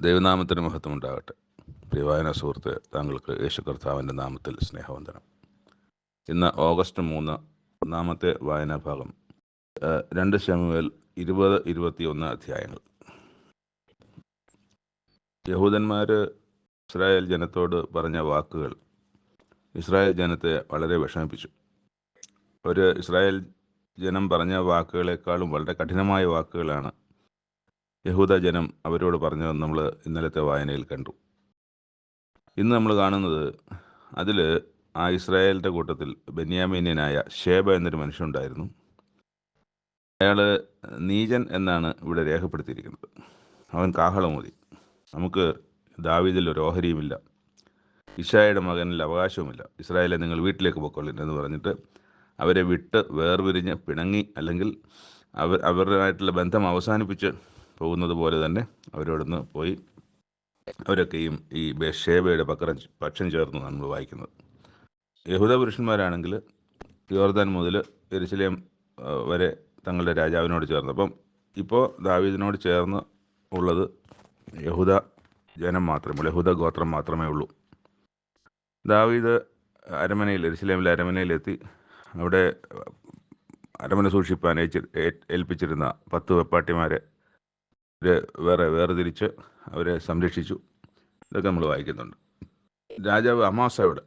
ദൈവനാമത്തിന് മഹത്വം ഉണ്ടാകട്ടെ. പ്രിയവായന സുഹൃത്ത് താങ്കൾക്ക് യേശു കർത്താവിന്റെ നാമത്തിൽ സ്നേഹവന്ദനം. ഇന്ന് ഓഗസ്റ്റ് മൂന്ന് ഒന്നാമത്തെ വായനാ ഭാഗം രണ്ട് ശമുവേൽ ഇരുപത് ഇരുപത്തി ഒന്ന് അധ്യായങ്ങൾ. യഹൂദന്മാർ ഇസ്രായേൽ ജനത്തോട് പറഞ്ഞ വാക്കുകൾ ഇസ്രായേൽ ജനത്തെ വളരെ വിഷമിപ്പിച്ചു. ഒരു ഇസ്രായേൽ ജനം പറഞ്ഞ വാക്കുകളെക്കാളും വളരെ കഠിനമായ വാക്കുകളാണ് യഹൂദ ജനം അവരോട് പറഞ്ഞത് നമ്മൾ ഇന്നലത്തെ വായനയിൽ കണ്ടു. ഇന്ന് നമ്മൾ കാണുന്നത് അതിൽ ആ ഇസ്രായേലിന്റെ കൂട്ടത്തിൽ ബെന്യാമീന്യനായ ഷേബ എന്നൊരു മനുഷ്യനുണ്ടായിരുന്നു. അയാൾ നീജൻ എന്നാണ് ഇവിടെ രേഖപ്പെടുത്തിയിരിക്കുന്നത്. അവൻ കാഹളമൂതി നമുക്ക് ദാവീദിൽ ഒരു ഓഹരിയുമില്ല. ഇഷായുടെ മകനിൽ അവകാശവുമില്ല. ഇസ്രായേലെ നിങ്ങൾ വീട്ടിലേക്ക് പൊക്കോളിൻ എന്ന് പറഞ്ഞിട്ട് അവരെ വിട്ട് വേർപിരിഞ്ഞ് പിണങ്ങി അല്ലെങ്കിൽ അവർ അവരുമായിട്ടുള്ള ബന്ധം അവസാനിപ്പിച്ച് പോകുന്നത് പോലെ തന്നെ അവരോടൊന്ന് പോയി അവരൊക്കെയും ഈ ബേഷേബയുടെ പക്രം പക്ഷം ചേർന്ന് നമ്മൾ വായിക്കുന്നത്. യഹൂദ പുരുഷന്മാരാണെങ്കിൽ യോർദാൻ മുതൽ എരിശിലേം വരെ തങ്ങളുടെ രാജാവിനോട് ചേർന്ന്. അപ്പം ഇപ്പോൾ ദാവീദിനോട് ചേർന്ന് ഉള്ളത് യഹൂദ ജനം മാത്രമേ ഉള്ളൂ. യഹൂദ ഗോത്രം മാത്രമേ ഉള്ളൂ. ദാവീദ് അരമനയിൽ എരുസലേമിലെ അരമനയിലെത്തി അവിടെ അരമന സൂക്ഷിപ്പാൻ ഏൽപ്പിച്ചിരുന്ന പത്ത് വെപ്പാട്ടിമാരെ വേറെ വേർതിരിച്ച് അവരെ സംരക്ഷിച്ചു. ഇതൊക്കെ നമ്മൾ വായിക്കുന്നുണ്ട്. രാജാവ് അമാസയോട്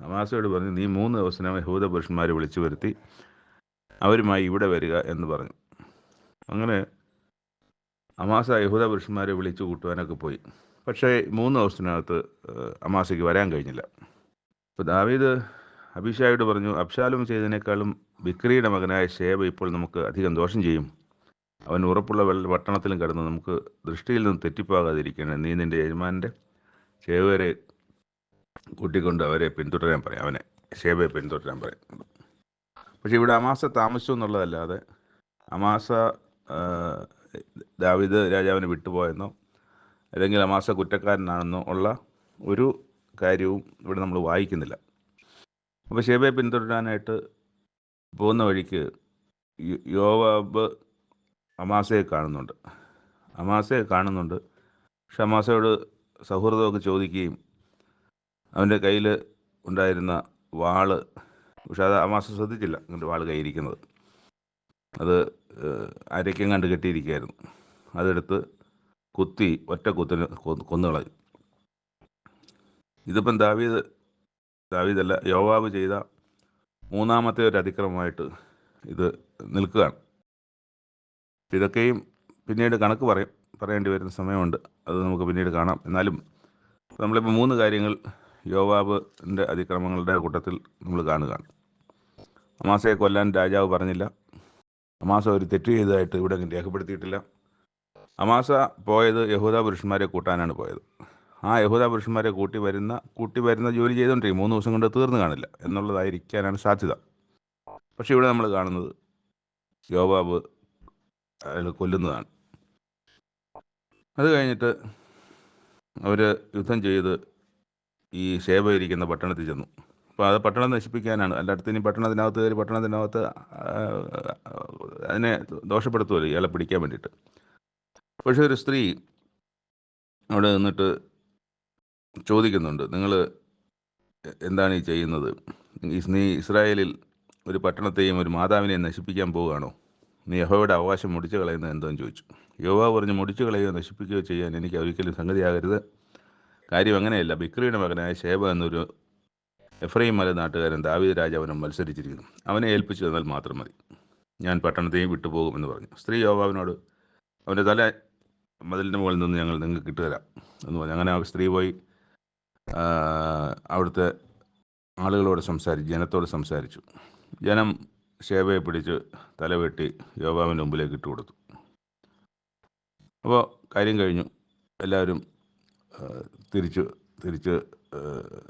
അമാസയോട് പറഞ്ഞു നീ മൂന്ന് ദിവസം യഹൂദ പുരുഷന്മാരെ വിളിച്ചു വരുത്തി അവരുമായി ഇവിടെ വരിക എന്ന് പറഞ്ഞു. അങ്ങനെ അമാസ യഹൂദ പുരുഷന്മാരെ വിളിച്ചു കൂട്ടുവാനൊക്കെ പോയി. പക്ഷേ മൂന്ന് ദിവസത്തിനകത്ത് അമാസയ്ക്ക് വരാൻ കഴിഞ്ഞില്ല. അപ്പോൾ ദാവീദ് അഭിഷായോട് പറഞ്ഞു അബ്ഷാലും ചെയ്തതിനേക്കാളും ബിക്രിയുടെ മകനായ ഷേബ ഇപ്പോൾ നമുക്ക് അധികം ദോഷം ചെയ്യും. അവൻ ഉറപ്പുള്ള വെള്ള പട്ടണത്തിലും കടന്ന് നമുക്ക് ദൃഷ്ടിയിൽ നിന്ന് തെറ്റിപ്പോകാതിരിക്കണം നീ നിന്റെ യജമാനന്റെ ഷേവരെ കൂട്ടിക്കൊണ്ട് അവരെ പിന്തുടരാൻ പറയും. അവനെ ഷേബയെ പിന്തുടരാൻ പറയും. പക്ഷേ ഇവിടെ അമാസ താമസിച്ചു എന്നുള്ളതല്ലാതെ അമാസ ദാവീദ് രാജാവിനെ വിട്ടുപോയെന്നോ അല്ലെങ്കിൽ അമാസ കുറ്റക്കാരനാണെന്നോ ഉള്ള ഒരു കാര്യവും ഇവിടെ നമ്മൾ വായിക്കുന്നില്ല. അപ്പോൾ ഷേബയെ പിന്തുടരാനായിട്ട് പോകുന്ന വഴിക്ക് യോവാബ് അമാസയെ കാണുന്നുണ്ട്. അമാസയെ കാണുന്നുണ്ട്. പക്ഷെ അമാസയോട് സൗഹൃദമൊക്കെ ചോദിക്കുകയും അവന്റെ കയ്യിൽ ഉണ്ടായിരുന്ന വാൾ പക്ഷെ അത് അമാസ ശ്രദ്ധിച്ചില്ല അങ്ങോട്ട് വാൾ കയ്യിരിക്കുന്നത്. അത് അരയ്ക്കും കണ്ട് കെട്ടിയിരിക്കുകയായിരുന്നു. അതെടുത്ത് കുത്തി ഒറ്റ കുത്തിന് കൊന്നു കൊന്നുകളഞ്ഞു ഇതിപ്പം ദാവീദ് ദാവീദല്ല യോവാബ് ചെയ്ത മൂന്നാമത്തെ ഒരു അതിക്രമമായിട്ട് ഇത് നിൽക്കുകയാണ്. ഇതൊക്കെയും പിന്നീട് കണക്ക് പറയും പറയേണ്ടി വരുന്ന സമയമുണ്ട്. അത് നമുക്ക് പിന്നീട് കാണാം. എന്നാലും നമ്മളിപ്പോൾ മൂന്ന് കാര്യങ്ങൾ യോവാബിന്റെ അതിക്രമങ്ങളുടെ കൂട്ടത്തിൽ നമ്മൾ കാണുകയാണ്. അമാസയെ കൊല്ലാൻ രാജാവ് പറഞ്ഞില്ല. അമാസ ഒരു തെറ്റ് ചെയ്തതായിട്ട് ഇവിടെ രേഖപ്പെടുത്തിയിട്ടില്ല. അമാസ പോയത് യഹൂദ പുരുഷന്മാരെ കൂട്ടാനാണ് പോയത്. ആ യഹൂദ പുരുഷന്മാരെ കൂട്ടി വരുന്ന കൂട്ടി വരുന്ന ജോലി ചെയ്തുകൊണ്ടിരിക്കും മൂന്ന് ദിവസം കൊണ്ട് തീർന്നു കാണില്ല. എന്നുള്ളതായിരിക്കാനാണ് സാധ്യത. പക്ഷേ ഇവിടെ നമ്മൾ കാണുന്നത് യോവാബ് അയാൾ കൊല്ലുന്നതാണ്. അത് കഴിഞ്ഞിട്ട് അവർ യുദ്ധം ചെയ്ത് ഈ ശേബ ഇരിക്കുന്ന പട്ടണത്തിൽ ചെന്നു. അപ്പോൾ അത് പട്ടണം നശിപ്പിക്കാനാണ്. അല്ലാത്ത ഇനി പട്ടണത്തിനകത്ത് കയറി പട്ടണത്തിനകത്ത് അതിനെ ദോഷപ്പെടുത്തുമല്ലോ ഇയാളെ പിടിക്കാൻ വേണ്ടിയിട്ട്. പക്ഷേ ഒരു സ്ത്രീ അവിടെ നിന്നിട്ട് ചോദിക്കുന്നുണ്ട് നിങ്ങൾ എന്താണ് ഈ ചെയ്യുന്നത്? നീ ഇസ്രായേലിൽ ഒരു പട്ടണത്തെയും ഒരു മാതാവിനെയും നശിപ്പിക്കാൻ പോവുകയാണോ? നീ യഹോയുടെ അവകാശം മുടിച്ചു കളയുന്നത് എന്തോന്ന് ചോദിച്ചു. യോവ പറഞ്ഞു മുടിച്ചു കളയുകയോ നശിപ്പിക്കുകയോ ചെയ്യാൻ എനിക്ക് ഒരിക്കലും സംഗതിയാകരുത്. കാര്യം അങ്ങനെയല്ല. ബിക്രിയുടെ മകനായ ശേബ എന്നൊരു എഫ്രൈം മല നാട്ടുകാരൻ ദാവീദ് രാജാവിനും മത്സരിച്ചിരിക്കുന്നു. അവനെ ഏൽപ്പിച്ചു തന്നാൽ മാത്രം മതി. ഞാൻ പട്ടണത്തെയും വിട്ടുപോകുമെന്ന് പറഞ്ഞു. സ്ത്രീ യോവാവിനോട് അവന്റെ തല മതിലിന്റെ മുകളിൽ നിന്ന് ഞങ്ങൾ നിങ്ങൾക്ക് കിട്ടുതരാം എന്ന് പറഞ്ഞു. അങ്ങനെ ആ സ്ത്രീ പോയി അവിടുത്തെ ആളുകളോട് സംസാരിച്ചു ജനത്തോട് സംസാരിച്ചു. ജനം ഷേബയെ പിടിച്ച് തലവെട്ടി യോബാമിന്റെ മുമ്പിലേക്ക് ഇട്ട് കൊടുത്തു. അപ്പോൾ കാര്യം കഴിഞ്ഞു. എല്ലാവരും തിരിച്ചു തിരിച്ച്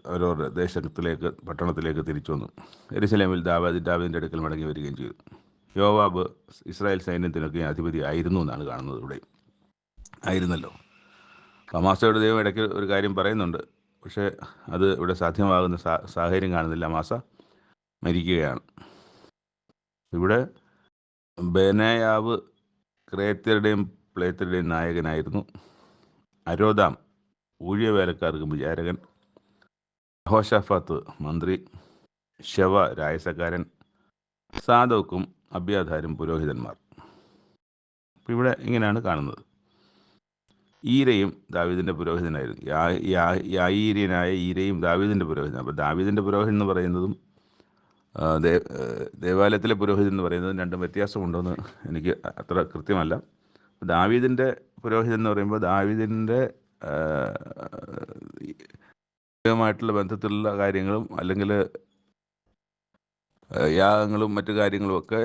അവരവരുടെ ദേശത്തിലേക്ക് പട്ടണത്തിലേക്ക് തിരിച്ചു വന്നു. എരുസലേമിൽ ദാവാദി ദാവിദിന്റെ അടുക്കൽ മടങ്ങി വരികയും ചെയ്തു. യോവാബ് ഇസ്രായേൽ സൈന്യത്തിനൊക്കെ അധിപതി ആയിരുന്നു എന്നാണ് കാണുന്നത് ഇവിടെ. ആയിരുന്നല്ലോ. അമാസയുടെ ദൈവം ഇടയ്ക്ക് ഒരു കാര്യം പറയുന്നുണ്ട്. പക്ഷേ അത് ഇവിടെ സാധ്യമാകുന്ന സാഹചര്യം കാണുന്നില്ല. അമാസ മരിക്കുകയാണ്. ഇവിടെ ബേനയാവ് ക്രേത്യരുടെയും പ്ലേത്തരുടെയും നായകനായിരുന്നു. അരോദാം ഊഴിയ ഊഴിയവേലക്കാർക്ക് വിചാരകൻ. ഹോഷഫാത്ത് മന്ത്രി. ശവ രായസക്കാരൻ. സാധവക്കും അബ്യാധാരും പുരോഹിതന്മാർ. ഇവിടെ ഇങ്ങനെയാണ് കാണുന്നത്. ഈരയും ദാവീദിന്റെ പുരോഹിതനായിരുന്നു. യാ- യാ- യായീര്യനായ ഈരയും ദാവീദിന്റെ പുരോഹിതൻ. അപ്പോൾ ദാവീദിന്റെ പുരോഹിതൻ എന്ന് പറയുന്നതും ദേവാലയത്തിലെ പുരോഹിതൻ എന്ന് പറയുന്നത് രണ്ടും വ്യത്യാസമുണ്ടോയെന്ന് എനിക്ക് അത്ര കൃത്യമല്ല. ദാവീദിന്റെ പുരോഹിതൻ എന്ന് പറയുമ്പോൾ ദാവീദിന്റെ ദൈവമായിട്ടുള്ള ബന്ധത്തിലുള്ള കാര്യങ്ങളും അല്ലെങ്കിൽ യാഗങ്ങളും മറ്റു കാര്യങ്ങളും ഒക്കെ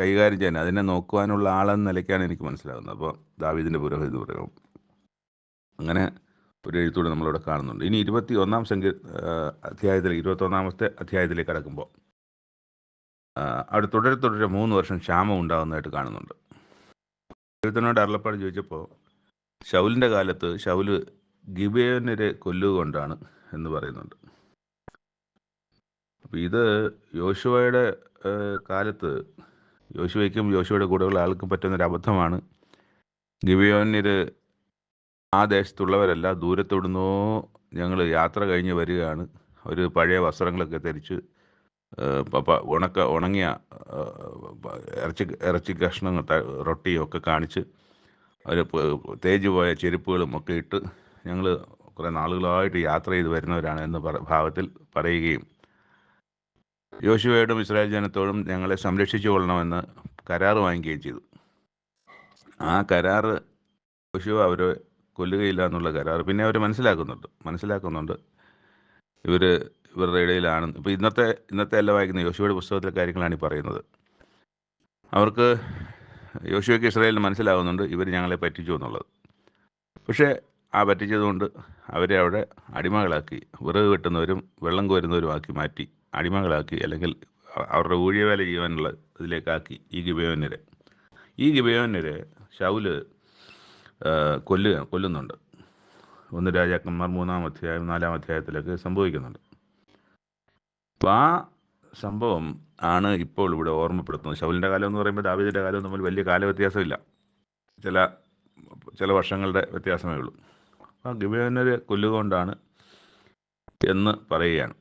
കൈകാര്യം ചെയ്യാൻ അതിനെ നോക്കുവാനുള്ള ആളെന്ന നിലയ്ക്കാണ് എനിക്ക് മനസ്സിലാകുന്നത്. അപ്പോൾ ദാവീദിന്റെ പുരോഹിതൻ എന്ന് പറയുമ്പോൾ അങ്ങനെ ഒരു എഴുത്തൂടെ നമ്മളിവിടെ കാണുന്നുണ്ട്. ഇനി ഇരുപത്തി ഒന്നാം സംഖ്യ അധ്യായത്തിൽ ഇരുപത്തൊന്നാമത്തെ അധ്യായത്തിലേക്ക് കടക്കുമ്പോൾ അവിടെ തുടരെ തുടരെ മൂന്ന് വർഷം ക്ഷാമം ഉണ്ടാകുന്നതായിട്ട് കാണുന്നുണ്ട്. ദൈവത്തിനോട് അരുളപ്പാട് ചോദിച്ചപ്പോൾ ഷൗലിന്റെ കാലത്ത് ഷൗൽ ഗിബേനരെ കൊല്ലുകൊണ്ടാണ് എന്ന് പറയുന്നുണ്ട്. അപ്പം ഇത് യോശുവയുടെ കാലത്ത് യോശുവയ്ക്കും യോശുവയുടെ കൂടെയുള്ള ആൾക്കും പറ്റുന്നൊരു അബദ്ധമാണ്. ഗിബിയോന്യര് ആ ദേശത്തുള്ളവരല്ല ദൂരത്തോടുന്നോ ഞങ്ങൾ യാത്ര കഴിഞ്ഞ് വരികയാണ്. ഒരു പഴയ വസ്ത്രങ്ങളൊക്കെ ധരിച്ച് ഉണക്ക ഉണങ്ങിയ ഇറച്ചി ഇറച്ചി കഷ്ണങ്ങൾ റൊട്ടിയും ഒക്കെ കാണിച്ച് അവർ തേജ് പോയ ചെരുപ്പുകളും ഒക്കെ ഇട്ട് ഞങ്ങൾ കുറേ നാളുകളായിട്ട് യാത്ര ചെയ്ത് വരുന്നവരാണ് എന്ന് ഭാവത്തിൽ പറയുകയും യോശുവയോടും ഇസ്രായേൽ ജനത്തോടും ഞങ്ങളെ സംരക്ഷിച്ചു കൊള്ളണമെന്ന് കരാർ വാങ്ങിക്കുകയും ചെയ്തു. ആ കരാർ യോശുവ അവരെ കൊല്ലുകയില്ല എന്നുള്ള കരാർ പിന്നെ അവർ മനസ്സിലാക്കുന്നുണ്ട്. മനസ്സിലാക്കുന്നുണ്ട്. ഇവർ ഇവരുടെ ഇടയിലാണ്. ഇപ്പോൾ ഇന്നത്തെ ഇന്നത്തെ അല്ല വായിക്കുന്ന യോശുവയുടെ പുസ്തകത്തിലെ കാര്യങ്ങളാണ് ഈ പറയുന്നത്. അവർക്ക് യോശുവയ്ക്ക് ഇസ്രായേലിന് മനസ്സിലാകുന്നുണ്ട് ഇവർ ഞങ്ങളെ പറ്റിച്ചു എന്നുള്ളത്. പക്ഷേ ആ പറ്റിച്ചതുകൊണ്ട് അവരെ അവിടെ അടിമകളാക്കി വിറക് വെട്ടുന്നവരും വെള്ളം കോരുന്നവരും ആക്കി മാറ്റി അടിമകളാക്കി അല്ലെങ്കിൽ അവരുടെ ഊഴിയവേല ചെയ്യുവാനുള്ള ഇതിലേക്കാക്കി ഈ ഗിബയോന്യരെ. ഈ ഗിബയോന്യരെ ഷൗൽ കൊല്ലുക കൊല്ലുന്നുണ്ട്. ഒന്ന് രാജാക്കന്മാർ മൂന്നാം അധ്യായം നാലാം അധ്യായത്തിലൊക്കെ സംഭവിക്കുന്നുണ്ട്. അപ്പോൾ ആ സംഭവം ആണ് ഇപ്പോൾ ഇവിടെ ഓർമ്മപ്പെടുത്തുന്നത്. ഷൗലിന്റെ കാലം എന്ന് പറയുമ്പോൾ ദാവീദിന്റെ കാലം തമ്മിൽ വലിയ കാലവ്യത്യാസമില്ല. ചില ചില വർഷങ്ങളുടെ വ്യത്യാസമേ ഉള്ളൂ. ആ ഗിബയോനരെ കൊല്ലുകൊണ്ടാണ് എന്ന് പറയുകയാണ്.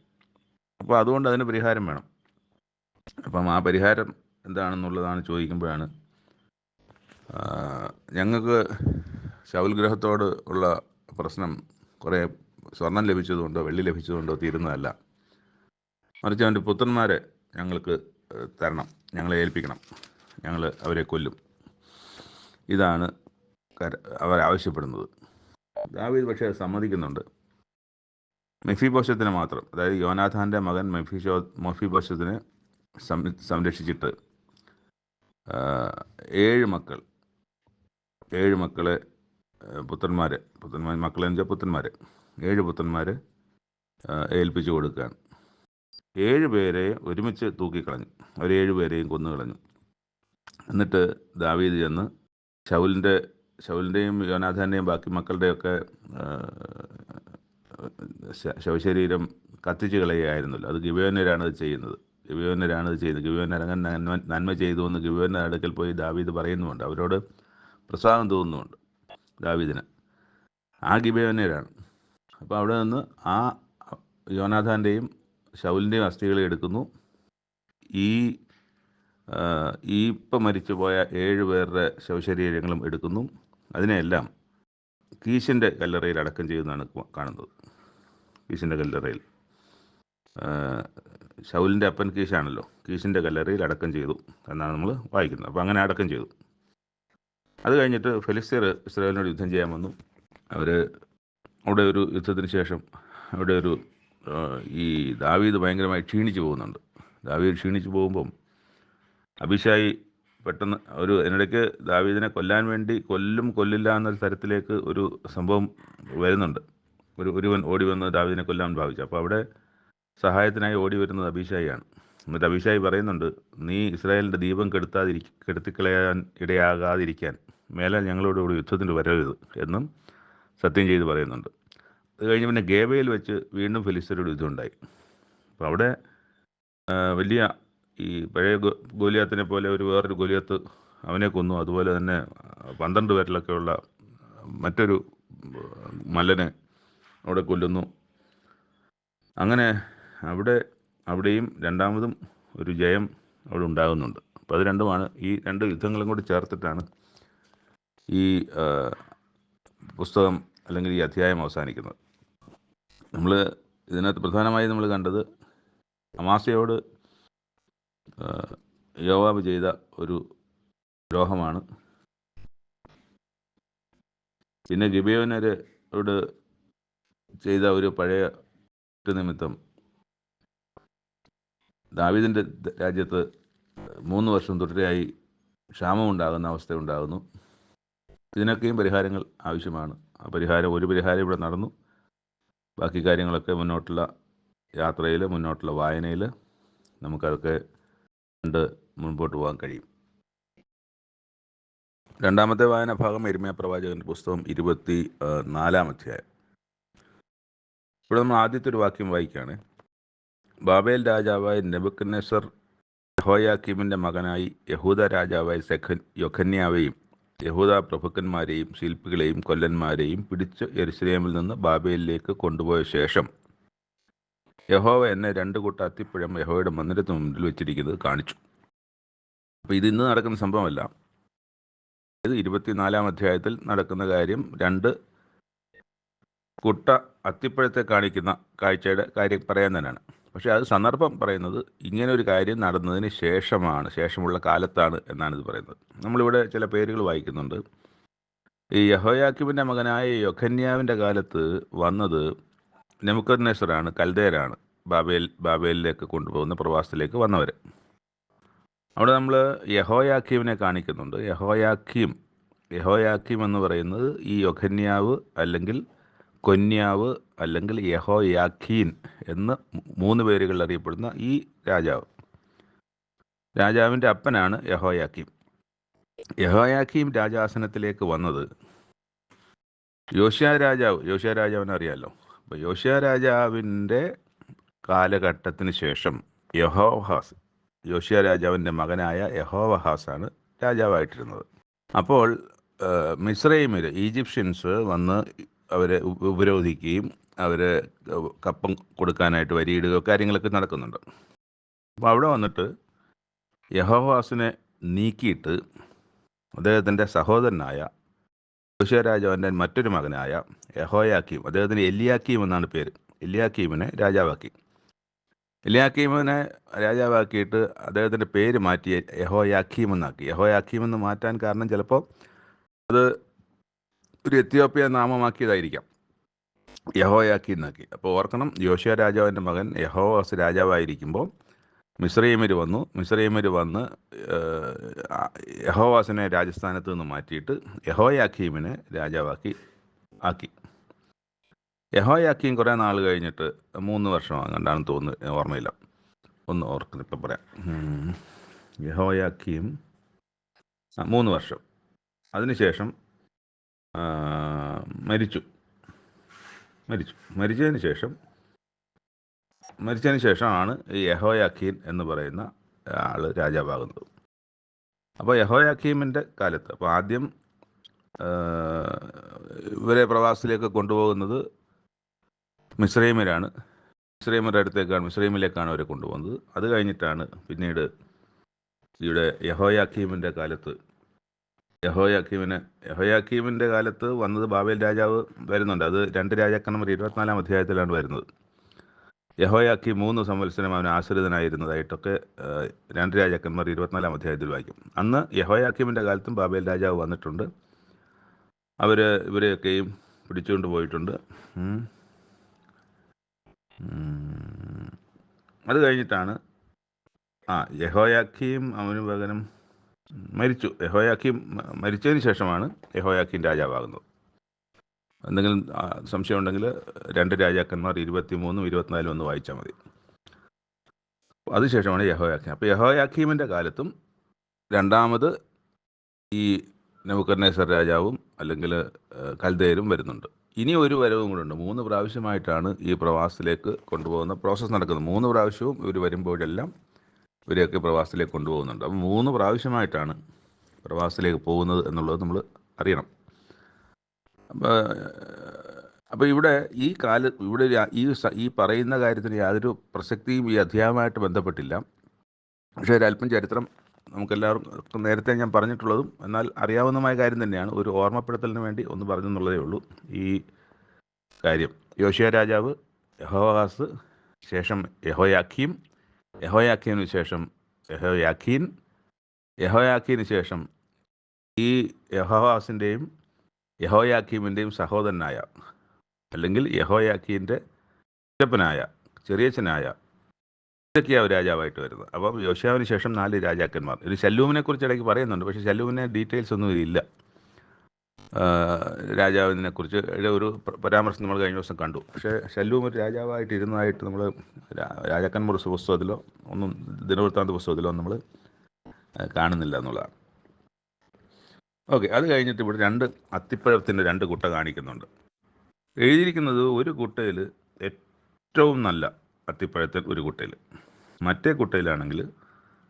അപ്പോൾ അതുകൊണ്ട് അതിന് പരിഹാരം വേണം. അപ്പം ആ പരിഹാരം എന്താണെന്നുള്ളതാണ് ചോദിക്കുമ്പോഴാണ് ഞങ്ങൾക്ക് ശൗൽ ഗ്രഹത്തോട് ഉള്ള പ്രശ്നം കുറേ സ്വർണം ലഭിച്ചതുകൊണ്ടോ വെള്ളി ലഭിച്ചതുകൊണ്ടോ തീരുന്നതല്ല. മറിച്ച് അവന്റെ പുത്രന്മാരെ ഞങ്ങൾക്ക് തരണം. ഞങ്ങളെ ഏൽപ്പിക്കണം. ഞങ്ങൾ അവരെ കൊല്ലും. ഇതാണ് അവർ ആവശ്യപ്പെടുന്നത്. ദാവീദ് പക്ഷേ സമ്മതിക്കുന്നുണ്ട്. മെഫിബോഷത്തിനെ മാത്രം അതായത് യോനാഥാന്റെ മകൻ മെഫിഷോ മെഫിബോഷത്തിനെ സംരക്ഷിച്ചിട്ട് ഏഴ് മക്കൾ ഏഴ് മക്കളെ പുത്രന്മാരെ പുത്രന്മാർ മക്കളെന്ന് വെച്ചാൽ പുത്രന്മാരെ ഏഴ് പുത്രന്മാരെ ഏൽപ്പിച്ചു കൊടുക്കുകയാണ് ഏഴ് പേരെ ഒരുമിച്ച് തൂക്കിക്കളഞ്ഞു. അവർ ഏഴ് പേരെയും കൊന്നു കളഞ്ഞു. എന്നിട്ട് ദാവീദ് ചെന്ന് ഷൗലിന്റെ ഷൗലിന്റെയും യോനാഥാന്റെയും ബാക്കി മക്കളുടെയൊക്കെ ശവശരീരം കത്തിച്ച് കളയുകയായിരുന്നല്ലോ. അത് ഗിബയോനരാണ് അത് ചെയ്യുന്നത്. ഗിബയോനരാണ് അത് ചെയ്യുന്നത്. ഗിബയോനർ അങ്ങനെ നന്മ നന്മ ചെയ്തു എന്ന് ഗിവേനെ അടുക്കൽ പോയി ദാവീദ് പറയുന്നുമുണ്ട്. അവരോട് പ്രസാദം തോന്നുന്നുണ്ട് ദാവീദിന്. ആ ഗിബയോനരാണ് അപ്പോൾ അവിടെ നിന്ന് ആ യോനാഥാന്റെയും ഷൗലിന്റെയും അസ്ഥികളെ എടുക്കുന്നു. ഈ ഈ ഇപ്പം മരിച്ചു പോയ ഏഴ് പേരുടെ ശവശരീരങ്ങളും എടുക്കുന്നു. അതിനെയെല്ലാം കീശിന്റെ കല്ലറയിൽ അടക്കം ചെയ്യുന്നതാണ് കാണുന്നത്. കീശിന്റെ കല്ലറയിൽ. ഷൗലിന്റെ അപ്പൻ കീശാണല്ലോ. കീശിന്റെ കല്ലറയിൽ അടക്കം ചെയ്തു എന്നാണ് നമ്മൾ വായിക്കുന്നത്. അപ്പോൾ അങ്ങനെ അടക്കം ചെയ്തു. അത് കഴിഞ്ഞിട്ട് ഫെലിസ്തീർ ഇസ്രായേലിനോട് യുദ്ധം ചെയ്യാൻ വന്നു. അവർ അവിടെ ഒരു യുദ്ധത്തിന് ശേഷം അവിടെ ഒരു ഈ ദാവീദ് ഭയങ്കരമായി ക്ഷീണിച്ചു പോകുന്നുണ്ട്. ദാവീദ് ക്ഷീണിച്ചു പോകുമ്പം അഭിഷായി പെട്ടെന്ന് ഒരു അതിനിടയ്ക്ക് ദാവീദിനെ കൊല്ലാൻ വേണ്ടി കൊല്ലും കൊല്ലില്ല എന്നൊരു തരത്തിലേക്ക് ഒരു സംഭവം വരുന്നുണ്ട്. ഒരു ഒരുവൻ ഓടി വന്ന് ദാവീദിനെ കൊല്ലാൻ ഭാവിച്ചു. അപ്പോൾ അവിടെ സഹായത്തിനായി ഓടി വരുന്നത് അഭിഷായിയാണ്. എന്നിട്ട് അഭിഷായി പറയുന്നുണ്ട് നീ ഇസ്രായേലിന്റെ ദീപം കെടുത്താതിരി കെടുത്തിക്കളയാൻ ഇടയാകാതിരിക്കാൻ മേലെ ഞങ്ങളോടുകൂടി യുദ്ധത്തിന് വരരുത് എന്നും സത്യം ചെയ്ത് പറയുന്നുണ്ട്. അത് കഴിഞ്ഞ് പിന്നെ ഗേവയിൽ വെച്ച് വീണ്ടും ഫിലിസ്തീനോട് യുദ്ധം ഉണ്ടായി അപ്പോൾ അവിടെ വലിയ ഈ പഴയ ഗോലിയാത്തിനെ പോലെ ഒരു വേറൊരു ഗോലിയാത്ത് അവനെ കൊന്നു. അതുപോലെ തന്നെ പന്ത്രണ്ട് പേരിലൊക്കെയുള്ള മറ്റൊരു മല്ലനെ അവിടെ കൊല്ലുന്നു. അങ്ങനെ അവിടെ അവിടെയും രണ്ടാമതും ഒരു ജയം അവിടെ ഉണ്ടാകുന്നുണ്ട്. അപ്പോൾ അത് രണ്ടുമാണ്. ഈ രണ്ട് യുദ്ധങ്ങളും കൂടി ചേർത്തിട്ടാണ് ഈ പുസ്തകം അല്ലെങ്കിൽ ഈ അധ്യായം അവസാനിക്കുന്നത്. നമ്മൾ ഇതിനകത്ത് പ്രധാനമായി നമ്മൾ കണ്ടത് അമാസയോട് യോവാബ് ചെയ്ത ഒരു ദ്രോഹമാണ്. പിന്നെ ഗിബിയോനരോട് ചെയ്ത ഒരു പഴയ നിമിത്തം ദാവിദിന്റെ രാജ്യത്ത് മൂന്ന് വർഷം തുടരെയായി ക്ഷാമം ഉണ്ടാകുന്ന അവസ്ഥ ഉണ്ടാകുന്നു ഇതിനൊക്കെയും പരിഹാരങ്ങൾ ആവശ്യമാണ്. ആ പരിഹാരം ഒരു പരിഹാരം ഇവിടെ നടന്നു. ബാക്കി കാര്യങ്ങളൊക്കെ മുന്നോട്ടുള്ള യാത്രയിൽ മുന്നോട്ടുള്ള വായനയിൽ നമുക്കതൊക്കെ കണ്ട് മുൻപോട്ട് പോകാൻ കഴിയും. രണ്ടാമത്തെ വായന ഭാഗം എരുമയ പ്രവാചകന്റെ പുസ്തകം ഇരുപത്തി നാലാം അധ്യായം. ഇവിടെ നമ്മൾ ആദ്യത്തെ ഒരു വാക്യം വായിക്കുകയാണ് ബാബേൽ രാജാവായ നെബുക്കനെസർ യഹോയാക്കീമിന്റെ മകനായി യഹൂദ രാജാവായ സെഖൻ യൊഖന്യാവെയും യഹൂദ പ്രഭുക്കന്മാരെയും ശില്പികളെയും കൊല്ലന്മാരെയും പിടിച്ച് എരുസലേമിൽ നിന്ന് ബാബയിലേക്ക് കൊണ്ടുപോയ ശേഷം യഹോവ എന്നെ രണ്ട് കൂട്ട അത്തിപ്പഴം യഹോയുടെ മന്ദിരത്തിന് മുമ്പിൽ വെച്ചിരിക്കുന്നത് കാണിച്ചു. അപ്പോൾ ഇത് ഇന്ന് നടക്കുന്ന സംഭവമല്ല. ഇത് ഇരുപത്തിനാലാം അധ്യായത്തിൽ നടക്കുന്ന കാര്യം രണ്ട് കുട്ട അത്തിപ്പഴത്തെ കാണിക്കുന്ന കാഴ്ചയുടെ കാര്യം പറയാൻ തന്നെയാണ്. പക്ഷേ അത് സന്ദർഭം പറയുന്നത് ഇങ്ങനെ ഒരു കാര്യം നടന്നതിന് ശേഷമാണ് ശേഷമുള്ള കാലത്താണ് എന്നാണ് ഇത് പറയുന്നത്. നമ്മളിവിടെ ചില പേരുകൾ വായിക്കുന്നുണ്ട്. ഈ യഹോയാക്കിമിന്റെ മകനായ യൊഖന്യാവിന്റെ കാലത്ത് വന്നത് നെമുക്കദ്നേശ്വറാണ് കൽദേരാണ് ബാബേൽ ബാബേലിലേക്ക് കൊണ്ടുപോകുന്ന പ്രവാസത്തിലേക്ക് വന്നവർ അവിടെ നമ്മൾ യഹോയാക്കീമിനെ കാണിക്കുന്നുണ്ട്. യഹോയാക്കീം യഹോയാക്കീം എന്ന് പറയുന്നത് ഈ യൊഖന്യാവ് അല്ലെങ്കിൽ കൊന്യാവ് അല്ലെങ്കിൽ യഹോയാഖീൻ എന്ന് മൂന്ന് പേരുകളിൽ അറിയപ്പെടുന്ന ഈ രാജാവ്. രാജാവിന്റെ അപ്പനാണ് യഹോയാക്കീം യഹോയാക്കീം രാജാസനത്തിലേക്ക് വന്നത് യോഷ്യ രാജാവ്. യോഷ്യ രാജാവിനെ അറിയാമല്ലോ അപ്പോൾ യോഷ്യ രാജാവിന്റെ കാലഘട്ടത്തിന് ശേഷം യഹോവഹാസ് യോഷ്യ രാജാവിന്റെ മകനായ യഹോവഹാസാണ് രാജാവായിട്ടിരുന്നത്. അപ്പോൾ മിസ്രൈമിൽ ഈജിപ്ഷ്യൻസ് വന്ന് അവരെ ഉപരോധിക്കുകയും അവരെ കപ്പം കൊടുക്കാനായിട്ട് വരിയിടുകയോ കാര്യങ്ങളൊക്കെ നടക്കുന്നുണ്ട്. അപ്പോൾ അവിടെ വന്നിട്ട് യഹോവാസിനെ നീക്കിയിട്ട് അദ്ദേഹത്തിന്റെ സഹോദരനായ യോശിയ മറ്റൊരു മകനായ യഹോയാക്കീം അദ്ദേഹത്തിന് എലിയാക്കീം എന്നാണ് പേര്. എലിയാക്കീമിനെ രാജാവാക്കി. എലിയാക്കീമിനെ രാജാവാക്കിയിട്ട് അദ്ദേഹത്തിന്റെ പേര് മാറ്റി യഹോയാക്കീം എന്നാക്കി. യഹോയാക്കീം എന്ന് മാറ്റാൻ കാരണം ചിലപ്പോൾ അത് ഒരു എത്യോപ്യ നാമമാക്കിയതായിരിക്കാം. യഹോയാക്കി എന്നാക്കി. അപ്പോൾ ഓർക്കണം യോശിയ രാജാവിന്റെ മകൻ യഹോവാസ് രാജാവായിരിക്കുമ്പോൾ മിസ്രൈമർ വന്നു. മിസ്രൈമർ വന്ന് യഹോവാസിനെ രാജസ്ഥാനത്ത് നിന്ന് മാറ്റിയിട്ട് യഹോയാക്കീമിനെ രാജാവാക്കി ആക്കി. യഹോയാക്കീം കുറേ നാൾ കഴിഞ്ഞിട്ട് മൂന്ന് വർഷം അങ്ങണ്ടാണെന്ന് തോന്നുന്നു ഓർമ്മയില്ല. ഒന്ന് ഓർക്കുന്നു ഇപ്പം പറയാം. യഹോയാക്കീം മൂന്ന് വർഷം. അതിനുശേഷം മരിച്ചു. മരിച്ചു. മരിച്ചതിന് ശേഷം മരിച്ചതിന് ശേഷമാണ് ഈ യഹോയാക്കീൻ എന്ന് പറയുന്ന ആൾ രാജാവാകുന്നത്. അപ്പോൾ യഹോയാക്കീമിന്റെ കാലത്ത് അപ്പോൾ ആദ്യം ഇവരെ പ്രവാസത്തിലേക്ക് കൊണ്ടുപോകുന്നത് മിസ്രൈമിലാണ് മിസ്രൈമിന്റെ അടുത്തേക്കാണ് മിശ്രൈമിലേക്കാണ് അവരെ കൊണ്ടുപോകുന്നത്. അത് കഴിഞ്ഞിട്ടാണ് പിന്നീട് ഇവിടെ യഹോയാക്കീമിന്റെ കാലത്ത് യഹോയാക്കീമിന് യഹോയാക്കീമിന്റെ കാലത്ത് വന്നത് ബാബേൽ രാജാവ് വരുന്നുണ്ട്. അത് രണ്ട് രാജാക്കന്മാർ ഇരുപത്തിനാലാം അധ്യായത്തിലാണ് വരുന്നത്. യഹോയാക്കി മൂന്ന് സംവത്സരം അവൻ ആശ്രിതനായിരുന്നതായിട്ടൊക്കെ രണ്ട് രാജാക്കന്മാർ ഇരുപത്തിനാലാം അധ്യായത്തിൽ വായിക്കും. അന്ന് യഹോയാക്കീമിന്റെ കാലത്തും ബാബേൽ രാജാവ് വന്നിട്ടുണ്ട്. അവർ ഇവരെയൊക്കെയും പിടിച്ചുകൊണ്ട് പോയിട്ടുണ്ട്. അത് കഴിഞ്ഞിട്ടാണ് ആ യഹോയാക്കിയും അവന് പകരം മരിച്ചു. യഹോയാക്കി മരിച്ചതിന് ശേഷമാണ് യഹോയാക്കിൻ രാജാവാകുന്നത്. എന്തെങ്കിലും സംശയം ഉണ്ടെങ്കിൽ രണ്ട് രാജാക്കന്മാർ ഇരുപത്തി മൂന്നും ഇരുപത്തിനാലും ഒന്ന് വായിച്ചാൽ മതി. അതിനുശേഷമാണ് യഹോയാക്കീം. അപ്പോൾ യഹോയാക്കീമിന്റെ കാലത്തും രണ്ടാമത് ഈ നബുക്കർണേശ്വർ രാജാവും അല്ലെങ്കിൽ കൽദേരും വരുന്നുണ്ട്. ഇനി ഒരു വരവും കൂടെ ഉണ്ട്. മൂന്ന് പ്രാവശ്യമായിട്ടാണ് ഈ പ്രവാസത്തിലേക്ക് കൊണ്ടുപോകുന്ന പ്രോസസ്സ് നടക്കുന്നത്. മൂന്ന് പ്രാവശ്യവും ഇവർ വരുമ്പോഴെല്ലാം ഇവരെയൊക്കെ പ്രവാസത്തിലേക്ക് കൊണ്ടുപോകുന്നുണ്ട്. അപ്പോൾ മൂന്ന് പ്രാവശ്യമായിട്ടാണ് പ്രവാസത്തിലേക്ക് പോകുന്നത് എന്നുള്ളത് നമ്മൾ അറിയണം. അപ്പോൾ അപ്പോൾ ഇവിടെ ഈ കാല ഇവിടെ ഈ ഈ പറയുന്ന കാര്യത്തിന് യാതൊരു പ്രസക്തിയും ഈ അധ്യായമായിട്ട് ബന്ധപ്പെട്ടില്ല. പക്ഷേ ഒരല്പം ചരിത്രം നമുക്കെല്ലാവർക്കും നേരത്തെ ഞാൻ പറഞ്ഞിട്ടുള്ളതും എന്നാൽ അറിയാവുന്നതുമായ കാര്യം തന്നെയാണ്. ഒരു ഓർമ്മപ്പെടുത്തലിന് വേണ്ടി ഒന്ന് പറഞ്ഞു എന്നുള്ളതേ ഉള്ളൂ. ഈ കാര്യം. യോശിയ രാജാവ് യഹോവാസ് ശേഷം യഹോയാഖീം യഹോയാഖീമിന് ശേഷം യഹോയാക്കീൻ യഹോയാഖീന് ശേഷം ഈ യഹോവാസിന്റെയും യഹോയാക്കീമിന്റെയും സഹോദരനായ അല്ലെങ്കിൽ യഹോയാക്കീന്റെ ചിറ്റപ്പനായ ചെറിയച്ഛനായ ഇതൊക്കെയാണ് രാജാവായിട്ട് വരുന്നത്. അപ്പം യോശാവിന് ശേഷം നാല് രാജാക്കന്മാർ. ഒരു ശല്ലൂമിനെ കുറിച്ച് ഇടയ്ക്ക് പറയുന്നുണ്ട്. പക്ഷേ ശല്ലൂമിനെ ഡീറ്റെയിൽസ് ഒന്നും ഇല്ല രാജാവിനെ കുറിച്ച് ഒരു പരാമർശം നമ്മൾ കഴിഞ്ഞ ദിവസം കണ്ടു. പക്ഷേ ശല്യവും ഒരു രാജാവായിട്ട് ഇരുന്നതായിട്ട് നമ്മൾ രാജാക്കന്മാർ പുസ്തകത്തിലോ ഒന്നും ദിനവൃത്താന്ത പുസ്തകത്തിലോ നമ്മൾ കാണുന്നില്ല എന്നുള്ളതാണ്. ഓക്കെ അത് കഴിഞ്ഞിട്ട് ഇവിടെ രണ്ട് അത്തിപ്പഴത്തിന്റെ രണ്ട് കുട്ട കാണിക്കുന്നുണ്ട്. എഴുതിയിരിക്കുന്നത് ഒരു കുട്ടയിൽ ഏറ്റവും നല്ല അത്തിപ്പഴത്തിൽ ഒരു കുട്ടയിൽ മറ്റേ കുട്ടയിലാണെങ്കിൽ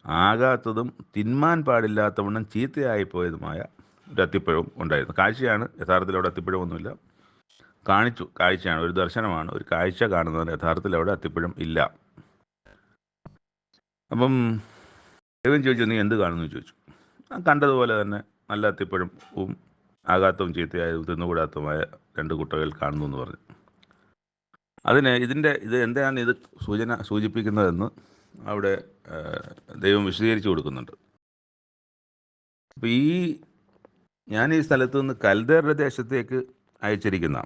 ആകാത്തതും തിന്മാൻ പാടില്ലാത്തവണ്ണം ചീത്തയായി പോയതുമായ ഒരു അത്തിപ്പഴവും ഉണ്ടായിരുന്നു. കാഴ്ചയാണ് യഥാർത്ഥത്തിൽ അവിടെ അത്തിപ്പഴമൊന്നുമില്ല കാണിച്ചു കാഴ്ചയാണ് ഒരു ദർശനമാണ്. ഒരു കാഴ്ച കാണുന്നതിന് യഥാർത്ഥത്തിൽ അവിടെ അത്തിപ്പഴം ഇല്ല. അപ്പം ദൈവം ചോദിച്ചു നീ എന്ത് കാണുന്നു? ചോദിച്ചു. കണ്ടതുപോലെ തന്നെ നല്ല അത്തിപ്പഴവും ആകാത്തവും ചീത്തയായതും തിന്നുകൂടാത്തതുമായ രണ്ട് കുട്ടകൾ കാണുന്നു എന്ന് പറഞ്ഞു. അതിന് ഇതിന്റെ ഇത് എന്താണ് ഇത് സൂചന സൂചിപ്പിക്കുന്നതെന്ന് അവിടെ ദൈവം വിശദീകരിച്ചു കൊടുക്കുന്നുണ്ട്. അപ്പോൾ ഈ ഞാൻ ഈ സ്ഥലത്തു നിന്ന് കൽദേറുടെ ദേശത്തേക്ക് അയച്ചിരിക്കുന്ന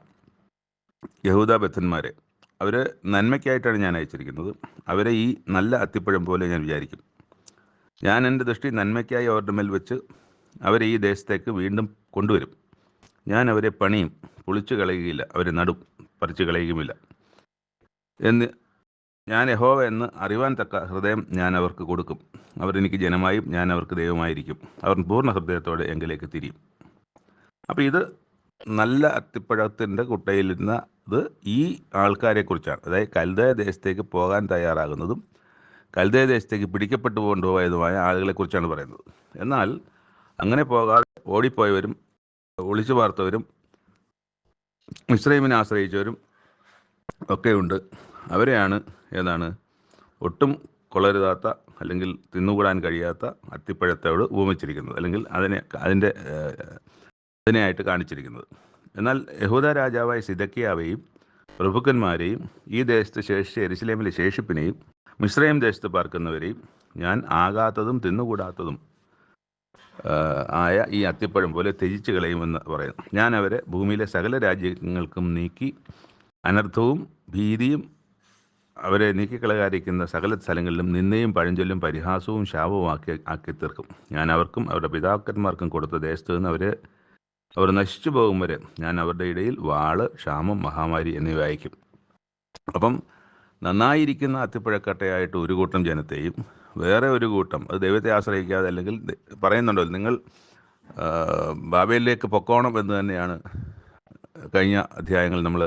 യഹൂദ ബദ്ധന്മാരെ അവരെ നന്മയ്ക്കായിട്ടാണ് ഞാൻ അയച്ചിരിക്കുന്നത്. അവരെ ഈ നല്ല അത്തിപ്പഴം പോലെ ഞാൻ വിചാരിക്കും. ഞാൻ എന്റെ ദൃഷ്ടി നന്മയ്ക്കായി അവരുടെ മേൽ വെച്ച് അവരെ ഈ ദേശത്തേക്ക് വീണ്ടും കൊണ്ടുവരും. ഞാൻ അവരെ പണിയും പൊളിച്ചു കളയുകയില്ല. അവരെ നടും പറിച്ചു കളയുകയുമില്ല. എന്ന് ഞാൻ യഹോവ എന്ന് അറിവാൻ തക്ക ഹൃദയം ഞാൻ അവർക്ക് കൊടുക്കും. അവർ എനിക്ക് ജനമായും ഞാൻ അവർക്ക് ദൈവമായിരിക്കും. അവർ പൂർണ ഹൃദയത്തോടെ എങ്കിലേക്ക് തിരിയും. അപ്പോൾ ഇത് നല്ല അത്തിപ്പഴത്തിന്റെ കുട്ടയിലിരുന്നത് ഈ ആൾക്കാരെക്കുറിച്ചാണ് അതായത് കൽദയ ദേശത്തേക്ക് പോകാൻ തയ്യാറാകുന്നതും കൽദയ ദേശത്തേക്ക് പിടിക്കപ്പെട്ടു കൊണ്ടുപോയതുമായ ആളുകളെക്കുറിച്ചാണ് പറയുന്നത്. എന്നാൽ അങ്ങനെ പോകാതെ ഓടിപ്പോയവരും ഒളിച്ചു പാർത്തവരും ഇസ്രൈമിനെ ആശ്രയിച്ചവരും ഒക്കെയുണ്ട് അവരെയാണ് ഏതാണ് ഒട്ടും കൊളരുതാത്ത അല്ലെങ്കിൽ തിന്നുകൂടാൻ കഴിയാത്ത അത്തിപ്പഴത്തോട് ഉപമിച്ചിരിക്കുന്നത്. അല്ലെങ്കിൽ അതിനെ അതിന്റെ ഏഹ്, അതിനെയായിട്ട് കാണിച്ചിരിക്കുന്നത്. എന്നാൽ യഹൂദ രാജാവായ സിദക്കിയാവെയും പ്രഭുക്കന്മാരെയും ഈ ദേശത്ത് ശേഷിച്ച എരുസലേമിലെ ശേഷിപ്പിനെയും മിശ്രയും ദേശത്ത് പാർക്കുന്നവരെയും ഞാൻ ആകാത്തതും തിന്നുകൂടാത്തതും ആയ ഈ അത്തിപ്പഴം പോലെ ത്യജിച്ചു കളയുമെന്ന് പറയുന്നു. ഞാൻ അവരെ ഭൂമിയിലെ സകല രാജ്യങ്ങൾക്കും നീക്കി അനർത്ഥവും ഭീതിയും അവരെ നീക്കിക്കളകാരിക്കുന്ന സകല സ്ഥലങ്ങളിലും നിന്നയും പഴഞ്ചൊല്ലും പരിഹാസവും ശാപവും ആക്കി ആക്കി തീർക്കും. ഞാൻ അവർക്കും അവരുടെ പിതാക്കന്മാർക്കും കൊടുത്ത ദേശത്ത് നിന്ന് അവരെ അവർ നശിച്ചു പോകും വരെ ഞാൻ അവരുടെ ഇടയിൽ വാൾ ക്ഷാമം മഹാമാരി എന്നിവ അയക്കും. അപ്പം നന്നായിരിക്കുന്ന അത്തിപ്പഴക്കട്ടയായിട്ട് ഒരു കൂട്ടം ജനത്തെയും വേറെ ഒരു കൂട്ടം അത് ദൈവത്തെ ആശ്രയിക്കാതെ അല്ലെങ്കിൽ പറയുന്നുണ്ടല്ലോ നിങ്ങൾ ബാബയിലേക്ക് പൊക്കോണം എന്ന് തന്നെയാണ് കഴിഞ്ഞ അധ്യായങ്ങൾ നമ്മൾ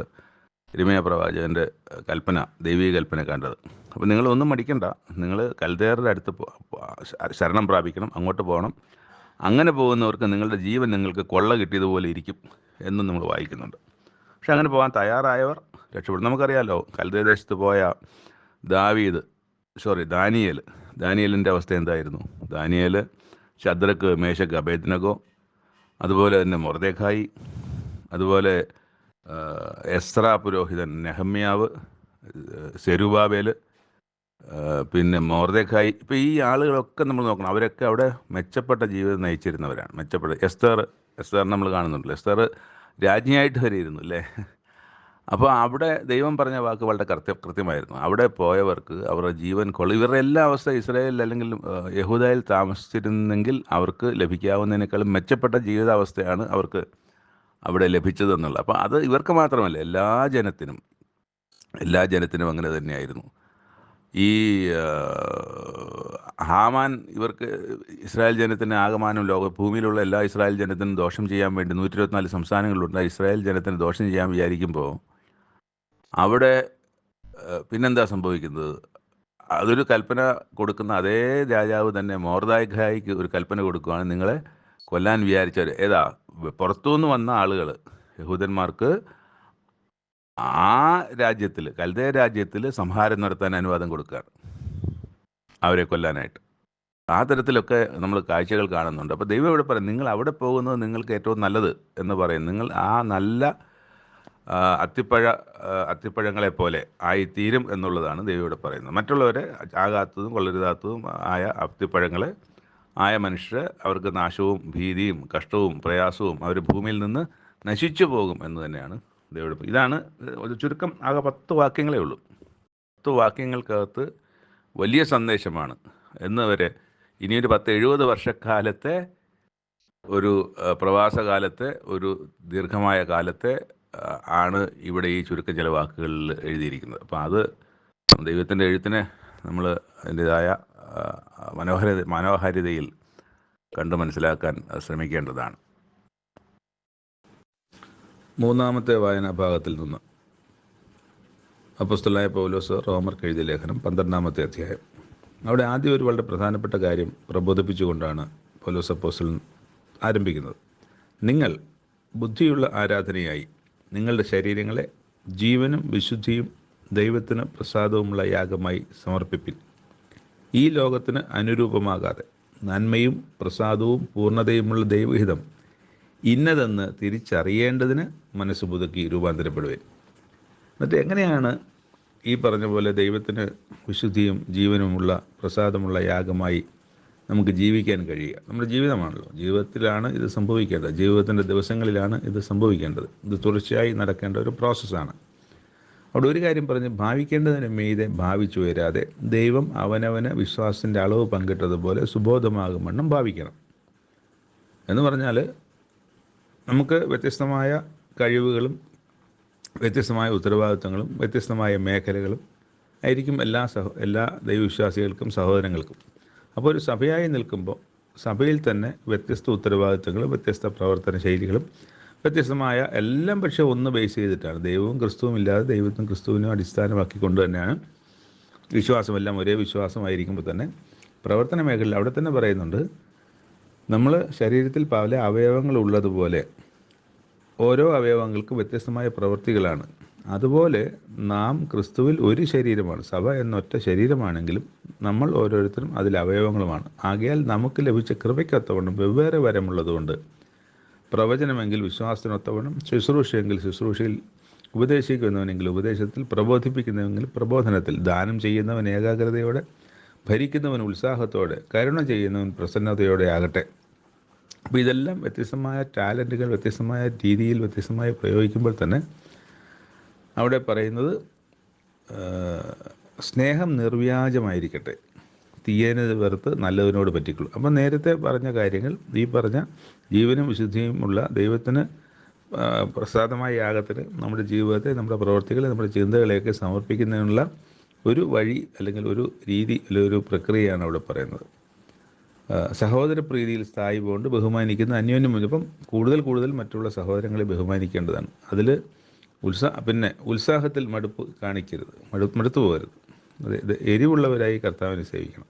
ഇരിമയ പ്രവാചകന്റെ കൽപ്പന ദൈവീക കൽപ്പന കണ്ടത്. അപ്പോൾ നിങ്ങളൊന്നും മടിക്കണ്ട നിങ്ങൾ കൽതേറിന്റെ അടുത്ത് ശരണം പ്രാപിക്കണം അങ്ങോട്ട് പോകണം. അങ്ങനെ പോകുന്നവർക്ക് നിങ്ങളുടെ ജീവൻ നിങ്ങൾക്ക് കൊള്ള കിട്ടിയതുപോലെ ഇരിക്കും എന്നും നമ്മൾ വായിക്കുന്നുണ്ട്. പക്ഷെ അങ്ങനെ പോകാൻ തയ്യാറായവർ രക്ഷപ്പെടും. നമുക്കറിയാലോ കൽദേശത്ത് പോയ ദാവീദ് സോറി ദാനിയേൽ ദാനിയലിന്റെ അവസ്ഥ എന്തായിരുന്നു? ദാനിയേൽ ശദ്രക്ക് മേശക്ക് അഭേദ്നഗോ അതുപോലെ തന്നെ മൊറദേഖായി അതുപോലെ എസ്ര പുരോഹിതൻ നെഹമ്യാവ് സെരുബാബേൽ പിന്നെ മോർദേഖായി ഇപ്പോൾ ഈ ആളുകളൊക്കെ നമ്മൾ നോക്കണം. അവരൊക്കെ അവിടെ മെച്ചപ്പെട്ട ജീവിതം നയിച്ചിരുന്നവരാണ്. മെച്ചപ്പെട്ട എസ്തർ എസ്തർ നമ്മൾ കാണുന്നുണ്ടല്ലോ. എസ്തർ രാജ്ഞിയായിട്ട് വരെ ഇരുന്നു അല്ലേ? അപ്പോൾ അവിടെ ദൈവം പറഞ്ഞ വാക്ക് വളരെ കൃത്യ കൃത്യമായിരുന്നു. അവിടെ പോയവർക്ക് അവരുടെ ജീവൻ കൊള്ള. ഇവരുടെ എല്ലാ അവസ്ഥ ഇസ്രായേലിൽ അല്ലെങ്കിൽ യഹൂദയിൽ താമസിച്ചിരുന്നെങ്കിൽ അവർക്ക് ലഭിക്കാവുന്നതിനേക്കാളും മെച്ചപ്പെട്ട ജീവിതാവസ്ഥയാണ് അവർക്ക് അവിടെ ലഭിച്ചതെന്നുള്ളത്. അപ്പോൾ അത് ഇവർക്ക് മാത്രമല്ല എല്ലാ ജനത്തിനും എല്ലാ ജനത്തിനും അങ്ങനെ തന്നെയായിരുന്നു. ഈ ഹാമാൻ ഇവർക്ക് ഇസ്രായേൽ ജനത്തിന് ആകമാനം ലോക ഭൂമിയിലുള്ള എല്ലാ ഇസ്രായേൽ ജനത്തിനും ദോഷം ചെയ്യാൻ വേണ്ടി നൂറ്റി ഇരുപത്തിനാല് സംസ്ഥാനങ്ങളുണ്ട്. ആ ഇസ്രായേൽ ജനത്തിന് ദോഷം ചെയ്യാൻ വിചാരിക്കുമ്പോൾ അവിടെ പിന്നെന്താ സംഭവിക്കുന്നത്? അതൊരു കൽപ്പന കൊടുക്കുന്ന അതേ രാജാവ് തന്നെ മോർദായ്ക്ക് ഒരു കൽപ്പന കൊടുക്കുകയാണ് നിങ്ങളെ കൊല്ലാൻ വിചാരിച്ചവർ ഏതാ പുറത്തുനിന്ന് വന്ന ആളുകൾ യഹൂദന്മാർക്ക് ആ രാജ്യത്തിൽ കൽദയ രാജ്യത്തിൽ സംഹാരം നടത്താൻ അനുവാദം കൊടുക്കുകയാണ് അവരെ കൊല്ലാനായിട്ട്. ആ തരത്തിലൊക്കെ നമ്മൾ കാഴ്ചകൾ കാണുന്നുണ്ട്. അപ്പോൾ ദൈവം ഇവിടെ പറയും നിങ്ങൾ അവിടെ പോകുന്നത് നിങ്ങൾക്ക് ഏറ്റവും നല്ലത് എന്ന് പറയും. നിങ്ങൾ ആ നല്ല അത്തിപ്പഴ അത്തിപ്പഴങ്ങളെ പോലെ ആയിത്തീരും എന്നുള്ളതാണ് ദൈവം ഇവിടെ പറയുന്നത്. മറ്റുള്ളവരെ ആകാത്തതും കൊള്ളരുതാത്തതും ആയ അത്തിപ്പഴങ്ങളെ ആയ മനുഷ്യർ അവർക്ക് നാശവും ഭീതിയും കഷ്ടവും പ്രയാസവും അവർ ഭൂമിയിൽ നിന്ന് നശിച്ചു പോകും എന്ന് തന്നെയാണ് ദൈവം ഇതാണ് ചുരുക്കം ആകെ പത്ത് വാക്യങ്ങളേ ഉള്ളൂ. പത്ത് വാക്യങ്ങൾക്കകത്ത് വലിയ സന്ദേശമാണ്. എന്ന് വരെ ഇനിയൊരു പത്ത് എഴുപത് വർഷക്കാലത്തെ ഒരു പ്രവാസകാലത്തെ ഒരു ദീർഘമായ കാലത്തെ ആണ് ഇവിടെ ഈ ചുരുക്ക ചില വാക്കുകളിൽ എഴുതിയിരിക്കുന്നത്. അപ്പം അത് ദൈവത്തിന്റെ എഴുത്തിനെ നമ്മൾ അതിന്റെതായ മനോഹര മനോഹാരിതയിൽ കണ്ട് മനസ്സിലാക്കാൻ ശ്രമിക്കേണ്ടതാണ്. മൂന്നാമത്തെ വായനാ ഭാഗത്തിൽ നിന്ന്. അപ്പസ്തുലായ പൗലോസ് റോമർക്ക് എഴുതിയ ലേഖനം പന്ത്രണ്ടാമത്തെ അധ്യായം. അവിടെ ആദ്യം ഒരു വളരെ പ്രധാനപ്പെട്ട കാര്യം പ്രബോധിപ്പിച്ചുകൊണ്ടാണ് പൗലോസ് അപ്പോസ്റ്റൽ ആരംഭിക്കുന്നത്. നിങ്ങൾ ബുദ്ധിയുള്ള ആരാധനയായി നിങ്ങളുടെ ശരീരങ്ങളെ ജീവനും വിശുദ്ധിയും ദൈവത്തിന് പ്രസാദവുമുള്ള യാഗമായി സമർപ്പിപ്പിൻ. ഈ ലോകത്തിന് അനുരൂപമാകാതെ നന്മയും പ്രസാദവും പൂർണതയുമുള്ള ദൈവഹിതം ഇന്നതെന്ന് തിരിച്ചറിയേണ്ടതിന് മനസ്സ് പുതുക്കി രൂപാന്തരപ്പെടുവേൻ എന്നിട്ട് എങ്ങനെയാണ് ഈ പറഞ്ഞ പോലെ ദൈവത്തിന് വിശുദ്ധിയും ജീവനുമുള്ള പ്രസാദമുള്ള യാഗമായി നമുക്ക് ജീവിക്കാൻ കഴിയുക? നമ്മുടെ ജീവിതമാണല്ലോ. ജീവിതത്തിലാണ് ഇത് സംഭവിക്കേണ്ടത്. ജീവിതത്തിന്റെ ദിവസങ്ങളിലാണ് ഇത് സംഭവിക്കേണ്ടത്. ഇത് തുടർച്ചയായി നടക്കേണ്ട ഒരു പ്രോസസ്സാണ്. അവിടെ ഒരു കാര്യം പറഞ്ഞ് ഭാവിക്കേണ്ടതിന് മീതെ ഭാവിച്ചു വരാതെ ദൈവം അവനവന് വിശ്വാസത്തിന്റെ അളവ് പങ്കിട്ടതുപോലെ സുബോധമാകും വണ്ണം ഭാവിക്കണം. എന്ന് പറഞ്ഞാൽ നമുക്ക് വ്യത്യസ്തമായ കഴിവുകളും വ്യത്യസ്തമായ ഉത്തരവാദിത്തങ്ങളും വ്യത്യസ്തമായ മേഖലകളും ആയിരിക്കും എല്ലാ സഹോ എല്ലാ ദൈവവിശ്വാസികൾക്കും സഹോദരങ്ങൾക്കും. അപ്പോൾ ഒരു സഭയായി നിൽക്കുമ്പോൾ സഭയിൽ തന്നെ വ്യത്യസ്ത ഉത്തരവാദിത്തങ്ങളും വ്യത്യസ്ത പ്രവർത്തന ശൈലികളും വ്യത്യസ്തമായ എല്ലാം പക്ഷേ ഒന്ന് ബേസ് ചെയ്തിട്ടാണ്. ദൈവവും ക്രിസ്തുവും ഇല്ലാതെ ദൈവത്തും ക്രിസ്തുവിനും അടിസ്ഥാനമാക്കി കൊണ്ട് തന്നെയാണ് വിശ്വാസമെല്ലാം ഒരേ വിശ്വാസമായിരിക്കുമ്പോൾ തന്നെ പ്രവർത്തന മേഖലയിൽ അവിടെ തന്നെ പറയുന്നുണ്ട് നമ്മൾ ശരീരത്തിൽ പല അവയവങ്ങൾ ഉള്ളതുപോലെ ഓരോ അവയവങ്ങൾക്കും വ്യത്യസ്തമായ പ്രവൃത്തികളാണ്. അതുപോലെ നാം ക്രിസ്തുവിൽ ഒരു ശരീരമാണ്. സഭ എന്നൊറ്റ ശരീരമാണെങ്കിലും നമ്മൾ ഓരോരുത്തരും അതിൽ അവയവങ്ങളുമാണ്. ആകയാൽ നമുക്ക് ലഭിച്ച കൃപയ്ക്കൊത്തവണ്ണം വെവ്വേറെ വരമുള്ളതുകൊണ്ട് പ്രവചനമെങ്കിൽ വിശ്വാസത്തിനൊത്തവണ്ണം ശുശ്രൂഷയെങ്കിൽ ശുശ്രൂഷയിൽ ഉപദേശിക്കുന്നവനെങ്കിൽ ഉപദേശത്തിൽ പ്രബോധിപ്പിക്കുന്നവെങ്കിൽ പ്രബോധനത്തിൽ ദാനം ചെയ്യുന്നവൻ ഏകാഗ്രതയോടെ ഭരിക്കുന്നവൻ ഉത്സാഹത്തോടെ കരുണ ചെയ്യുന്നവൻ പ്രസന്നതയോടെ ആകട്ടെ. അപ്പോൾ ഇതെല്ലാം വ്യത്യസ്തമായ ടാലന്റുകൾ വ്യത്യസ്തമായ രീതിയിൽ വ്യത്യസ്തമായി പ്രയോഗിക്കുമ്പോൾ തന്നെ അവിടെ പറയുന്നത് സ്നേഹം നിർവ്യാജമായിരിക്കട്ടെ. തീയനത് വെറുത്ത് നല്ലതിനോട് പറ്റിക്കുള്ളൂ. അപ്പം നേരത്തെ പറഞ്ഞ കാര്യങ്ങൾ ഈ പറഞ്ഞ ജീവനും വിശുദ്ധിയുമുള്ള ദൈവത്തിന് പ്രസാദമായ യാഗത്തിന് നമ്മുടെ ജീവിതത്തെ നമ്മുടെ പ്രവർത്തികളെ നമ്മുടെ ചിന്തകളെയൊക്കെ സമർപ്പിക്കുന്നതിനുള്ള ഒരു വഴി അല്ലെങ്കിൽ ഒരു രീതി അല്ലെങ്കിൽ ഒരു പ്രക്രിയയാണ് അവിടെ പറയുന്നത്. സഹോദര പ്രീതിയിൽ സ്ഥായി കൊണ്ട് ബഹുമാനിക്കുന്ന അന്യോന്യം ഇപ്പം കൂടുതൽ കൂടുതൽ മറ്റുള്ള സഹോദരങ്ങളെ ബഹുമാനിക്കേണ്ടതാണ്. അതിൽ ഉത്സാ പിന്നെ ഉത്സാഹത്തിൽ മടുപ്പ് കാണിക്കരുത്. മടു മടുത്തു പോകരുത്. അത് എരിവുള്ളവരായി കർത്താവിനെ സേവിക്കണം.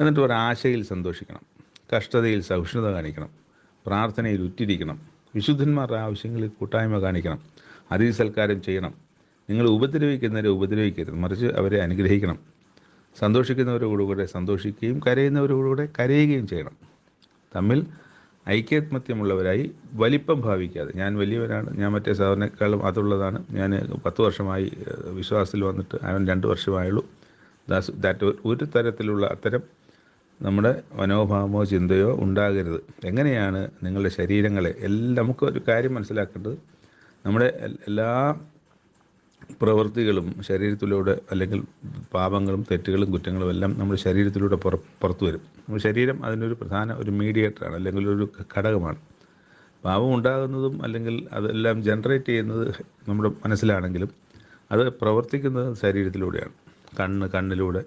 എന്നിട്ട് ഒരു ആശയിൽ സന്തോഷിക്കണം. കഷ്ടതയിൽ സഹിഷ്ണുത കാണിക്കണം. പ്രാർത്ഥനയിൽ ഉറ്റിരിക്കണം. വിശുദ്ധന്മാരുടെ ആവശ്യങ്ങളിൽ കൂട്ടായ്മ കാണിക്കണം. അതിഥി സൽക്കാരം ചെയ്യണം. നിങ്ങൾ ഉപദ്രവിക്കുന്നവരെ ഉപദ്രവിക്കരുത്. മറിച്ച് അവരെ അനുഗ്രഹിക്കണം. സന്തോഷിക്കുന്നവരോടുകൂടെ സന്തോഷിക്കുകയും കരയുന്നവരോടുകൂടെ കരയുകയും ചെയ്യണം. തമ്മിൽ ഐക്യാത്മത്യമുള്ളവരായി വലിപ്പം ഭാവിക്കാതെ. ഞാൻ വലിയവനാണ്. ഞാൻ മറ്റേ സാധനക്കാളും അതുള്ളതാണ്. ഞാൻ പത്ത് വർഷമായി വിശ്വാസത്തിൽ വന്നിട്ട് അവൻ രണ്ട് വർഷമായുള്ളൂ. ദാസ് ദാറ്റ് ഒരു തരത്തിലുള്ള അത്തരം നമ്മുടെ മനോഭാവമോ ചിന്തയോ ഉണ്ടാകരുത്. എങ്ങനെയാണ് നിങ്ങളുടെ ശരീരങ്ങളെ എല്ലാം നമുക്ക് ഒരു കാര്യം മനസ്സിലാക്കേണ്ടത്. നമ്മുടെ എല്ലാ പ്രവൃത്തികളും ശരീരത്തിലൂടെ അല്ലെങ്കിൽ പാപങ്ങളും തെറ്റുകളും കുറ്റങ്ങളും എല്ലാം നമ്മുടെ ശരീരത്തിലൂടെ പുറ പുറത്തു വരും. നമ്മുടെ ശരീരം അതിനൊരു പ്രധാന ഒരു മീഡിയേറ്ററാണ് അല്ലെങ്കിൽ ഒരു ഘടകമാണ്. പാപം ഉണ്ടാകുന്നതും അല്ലെങ്കിൽ അതെല്ലാം ജനറേറ്റ് ചെയ്യുന്നത് നമ്മുടെ മനസ്സിലാണെങ്കിലും അത് പ്രവർത്തിക്കുന്നത് ശരീരത്തിലൂടെയാണ്. കണ്ണ് കണ്ണിലൂടെ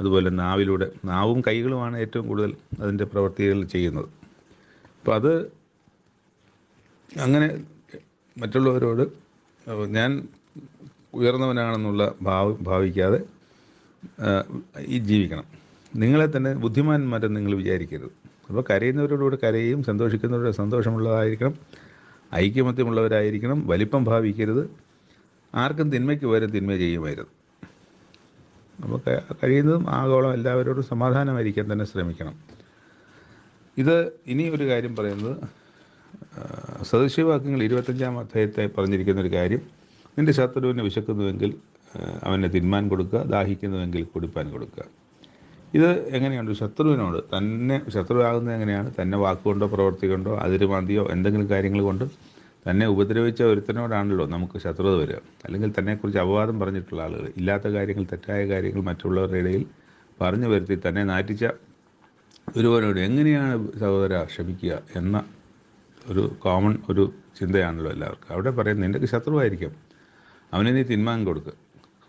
അതുപോലെ നാവിലൂടെ. നാവും കൈകളുമാണ് ഏറ്റവും കൂടുതൽ അതിന്റെ പ്രവർത്തികൾ ചെയ്യുന്നത്. അപ്പോൾ അത് അങ്ങനെ മറ്റുള്ളവരോട് ഞാൻ ഉയർന്നവനാണെന്നുള്ള ഭാവ ഭാവിക്കാതെ ഈ ജീവിക്കണം. നിങ്ങളെ തന്നെ ബുദ്ധിമാന്മാരെന്ന് നിങ്ങൾ വിചാരിക്കരുത്. അപ്പോൾ കരയുന്നവരോടുകൂടെ കരയും സന്തോഷിക്കുന്നവരുടെ സന്തോഷമുള്ളതായിരിക്കണം ഐക്യമത്യമുള്ളവരായിരിക്കണം വലിപ്പം ഭാവിക്കരുത്. ആർക്കും തിന്മയ്ക്ക് പകരം തിന്മ ചെയ്യുമായിരുന്നു. അപ്പോൾ കഴിയുന്നതും ആഗോളം എല്ലാവരോടും സമാധാനമായിരിക്കാൻ തന്നെ ശ്രമിക്കണം. ഇത് ഇനി ഒരു കാര്യം പറയുന്നത് സദൃശ്യവാക്യങ്ങൾ ഇരുപത്തഞ്ചാം അധ്യായത്തെ പറഞ്ഞിരിക്കുന്ന ഒരു കാര്യം. നിന്റെ ശത്രുവിനെ വിശക്കുന്നുവെങ്കിൽ അവനെ തിന്മാൻ കൊടുക്കുക ദാഹിക്കുന്നുവെങ്കിൽ കുടിപ്പാൻ കൊടുക്കുക. ഇത് എങ്ങനെയാണ് ശത്രുവിനോട് തന്നെ ശത്രുവാകുന്നത് എങ്ങനെയാണ്? തന്നെ വാക്കുകൊണ്ടോ പ്രവൃത്തി കൊണ്ടോ അതിരുമാന്തിയോ എന്തെങ്കിലും കാര്യങ്ങൾ കൊണ്ട് തന്നെ ഉപദ്രവിച്ച ഒരുത്തനോടാണല്ലോ നമുക്ക് ശത്രുത വരിക. അല്ലെങ്കിൽ തന്നെക്കുറിച്ച് അപവാദം പറഞ്ഞിട്ടുള്ള ആളുകൾ ഇല്ലാത്ത കാര്യങ്ങൾ തെറ്റായ കാര്യങ്ങൾ മറ്റുള്ളവരുടെ ഇടയിൽ പറഞ്ഞു വരുത്തി തന്നെ നാറ്റിച്ച ഒരുവനോട് എങ്ങനെയാണ് സഹോദര ക്ഷമിക്കുക എന്ന ഒരു കോമൺ ഒരു ചിന്തയാണല്ലോ എല്ലാവർക്കും. അവിടെ പറയുന്നത് നിന്റെ ശത്രുവായിരിക്കാം. അവനെ നീ തിന്മാൻ കൊടുക്കുക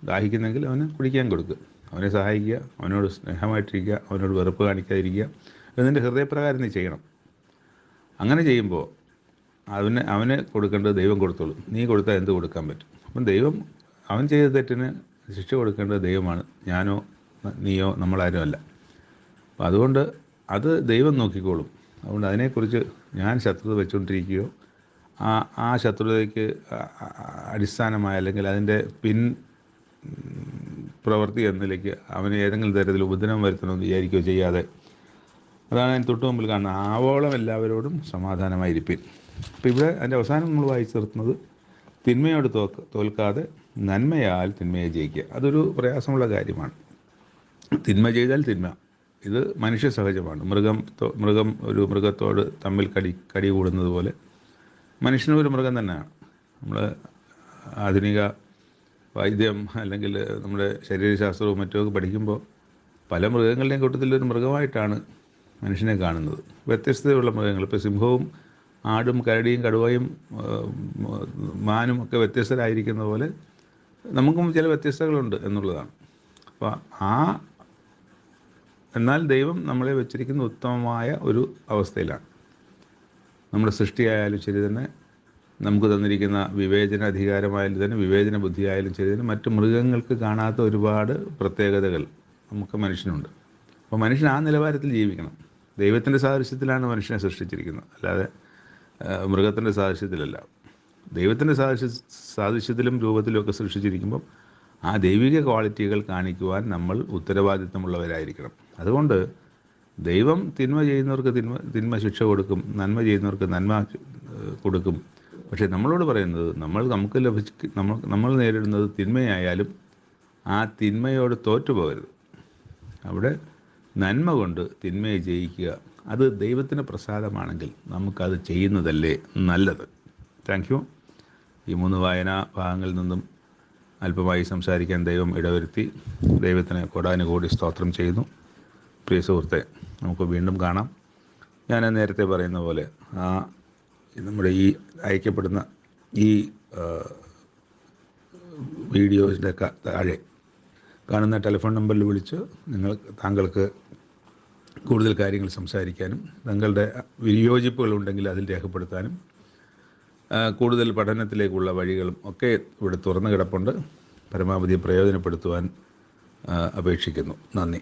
ദാഹിക്കുന്നെങ്കിൽ അവന് കുടിക്കാൻ കൊടുക്കുക അവനെ സഹായിക്കുക അവനോട് സ്നേഹമായിട്ടിരിക്കുക അവനോട് വെറുപ്പ് കാണിക്കാതിരിക്കുക. എന്നിന്റെ നിന്റെ ഹൃദയപ്രകാരം നീ ചെയ്യണം. അങ്ങനെ ചെയ്യുമ്പോൾ അവന് അവന് കൊടുക്കേണ്ടത് ദൈവം കൊടുത്തോളും. നീ കൊടുത്താൽ എന്ത് കൊടുക്കാൻ പറ്റും? അപ്പം ദൈവം അവൻ ചെയ്ത തെറ്റിന് ശിക്ഷ കൊടുക്കേണ്ടത് ദൈവമാണ്. ഞാനോ നീയോ നമ്മളാരും അല്ല. അപ്പം അതുകൊണ്ട് അത് ദൈവം നോക്കിക്കോളും. അതുകൊണ്ട് അതിനെക്കുറിച്ച് ഞാൻ ശത്രുത വെച്ചുകൊണ്ടിരിക്കുകയോ ആ ആ ശത്രുതയ്ക്ക് അടിസ്ഥാനമായ അല്ലെങ്കിൽ അതിന്റെ പിൻ പ്രവൃത്തി എന്ന നിലയ്ക്ക് അവന് ഏതെങ്കിലും തരത്തിൽ ഉപദ്രവം വരുത്തണമെന്ന് വിചാരിക്കുകയോ ചെയ്യാതെ. അതാണ് ഞാൻ തൊട്ട് മുമ്പിൽ കാണുന്നത്. ആവോളം എല്ലാവരോടും സമാധാനമായിരിപ്പിൻ. അപ്പം ഇവിടെ അതിന്റെ അവസാനം നമ്മൾ വായിച്ചു നിർത്തുന്നത് തിന്മയോട് തോക്ക് തോൽക്കാതെ നന്മയാൽ തിന്മയെ ജയിക്കുക. അതൊരു പ്രയാസമുള്ള കാര്യമാണ്. തിന്മ ചെയ്താൽ തിന്മ. ഇത് മനുഷ്യ സഹജമാണ്. മൃഗം മൃഗം ഒരു മൃഗത്തോട് തമ്മിൽ കടി കടി കൂടുന്നത് പോലെ മനുഷ്യനും ഒരു മൃഗം തന്നെയാണ്. നമ്മൾ ആധുനിക വൈദ്യം അല്ലെങ്കിൽ നമ്മുടെ ശരീരശാസ്ത്രവും മറ്റുമൊക്കെ പഠിക്കുമ്പോൾ പല മൃഗങ്ങളുടെയും കൂട്ടത്തിൽ ഒരു മൃഗമായിട്ടാണ് മനുഷ്യനെ കാണുന്നത്. വ്യത്യസ്തതയുള്ള മൃഗങ്ങൾ. ഇപ്പോൾ സിംഹവും ആടും കരടിയും കടുവയും മാനും ഒക്കെ വ്യത്യസ്തരായിരിക്കുന്ന പോലെ നമുക്കും ചില വ്യത്യസ്തതകളുണ്ട് എന്നുള്ളതാണ്. അപ്പോൾ ആ എന്നാൽ ദൈവം നമ്മളെ വെച്ചിരിക്കുന്ന ഉത്തമമായ ഒരു അവസ്ഥയിലാണ്. നമ്മുടെ സൃഷ്ടിയായാലും ശരി തന്നെ നമുക്ക് തന്നിരിക്കുന്ന വിവേചന അധികാരമായാലും തന്നെ വിവേചന ബുദ്ധിയായാലും ശരി തന്നെ മറ്റ് മൃഗങ്ങൾക്ക് കാണാത്ത ഒരുപാട് പ്രത്യേകതകൾ നമുക്ക് മനുഷ്യനുണ്ട്. അപ്പോൾ മനുഷ്യൻ ആ നിലവാരത്തിൽ ജീവിക്കണം. ദൈവത്തിന്റെ സാദൃശ്യത്തിലാണ് മനുഷ്യനെ സൃഷ്ടിച്ചിരിക്കുന്നത്. അല്ലാതെ മൃഗത്തിന്റെ സാദൃശ്യത്തിലല്ല. ദൈവത്തിന്റെ സാദൃശ്യ സാദൃശ്യത്തിലും രൂപത്തിലും ഒക്കെ സൃഷ്ടിച്ചിരിക്കുമ്പം ആ ദൈവിക ക്വാളിറ്റികൾ കാണിക്കുവാൻ നമ്മൾ ഉത്തരവാദിത്തമുള്ളവരായിരിക്കണം അതുകൊണ്ട് ദൈവം തിന്മ ചെയ്യുന്നവർക്ക് തിന്മ തിന്മ ശിക്ഷ കൊടുക്കും നന്മ ചെയ്യുന്നവർക്ക് നന്മ കൊടുക്കും. പക്ഷേ നമ്മളോട് പറയുന്നത് നമ്മൾ നമുക്ക് ലഭിച്ച് നമ്മൾ നമ്മൾ നേരിടുന്നത് തിന്മയായാലും ആ തിന്മയോട് തോറ്റുപോകരുത്. അവിടെ നന്മ കൊണ്ട് തിന്മയെ ജയിക്കുക അത് ദൈവത്തിന് പ്രസാദമാണെങ്കിൽ നമുക്കത് ചെയ്യുന്നതല്ലേ നല്ലത്. താങ്ക് യു ഈ മൂന്ന് വായനാ ഭാഗങ്ങളിൽ നിന്നും അല്പമായി സംസാരിക്കാൻ ദൈവം ഇടവരുത്തി. ദൈവത്തിന് കോടാനുകോടി സ്തോത്രം ചെയ്യുന്നു. പ്രിയ സുഹൃത്തെ നമുക്ക് വീണ്ടും കാണാം. ഞാൻ നേരത്തെ പറയുന്ന പോലെ ആ നമ്മുടെ ഈ അയക്കപ്പെടുന്ന ഈ വീഡിയോസിന്റെ താഴെ കാണുന്ന ടെലിഫോൺ നമ്പറിൽ വിളിച്ച് നിങ്ങൾ താങ്കൾക്ക് കൂടുതൽ കാര്യങ്ങൾ സംസാരിക്കാനും തങ്ങളുടെ വിയോജിപ്പുകൾ ഉണ്ടെങ്കിൽ അതിൽ രേഖപ്പെടുത്താനും കൂടുതൽ പഠനത്തിലേക്കുള്ള വഴികളും ഒക്കെ ഇവിടെ തുറന്നു കിടപ്പുണ്ട്. പരമാവധി പ്രയോജനപ്പെടുത്തുവാൻ അപേക്ഷിക്കുന്നു. നന്ദി.